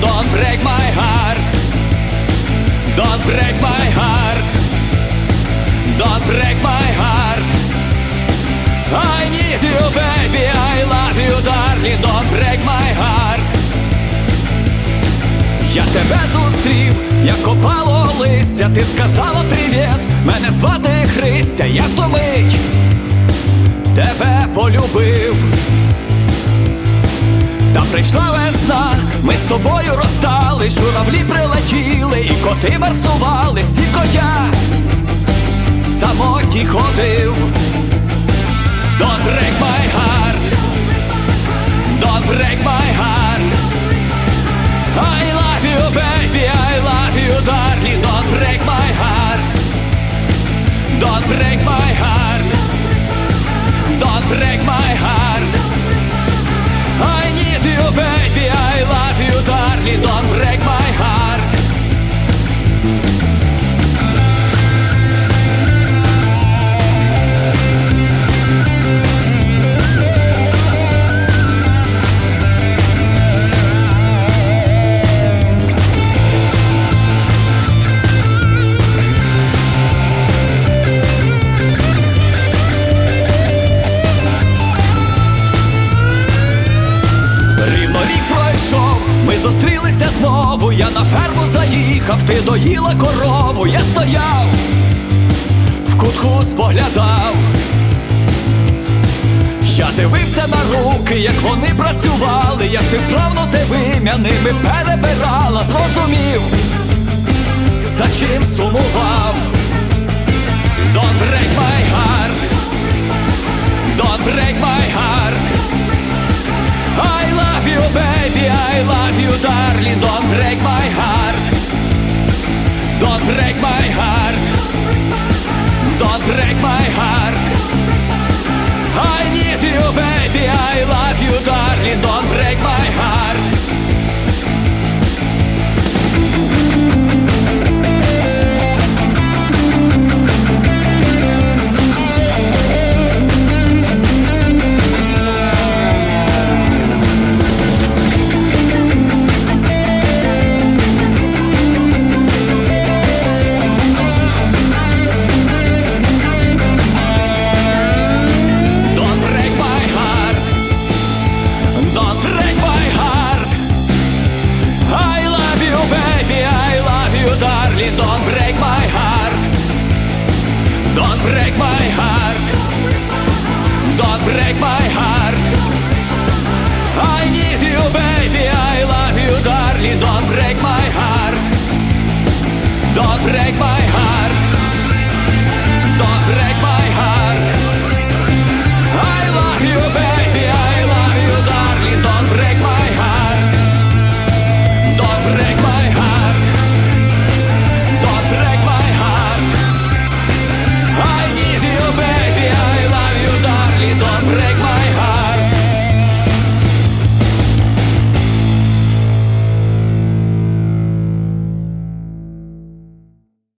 Don't break my heart. Don't break my heart. Don't break my heart. I need you, baby. I love you, darling. Don't break my heart. Я тебе зустрів, як опало листя, ти сказала привіт, мене звати Христя, я в мить тебе полюбив. Та прийшла весна, ми з тобою розстали, журавлі прилетіли, і коти мерцували, стільки я самотній ходив. Don't break my heart, don't break my heart. I love you, baby, I love you, darling. Don't break my heart. Don't break my heart. Don't break my heart. I need you, baby, знову. Я на ферму заїхав, ти доїла корову, я стояв, в кутку споглядав. Я дивився на руки, як вони працювали, як ти вправно те вим'я ними перебирала, I love you, darling. Don't break my heart. Don't break my heart. Don't break my heart. Don't break my heart. Don't break my heart. Don't break my heart. I need you, baby. I love you, darling. Don't break my heart. Don't break my heart.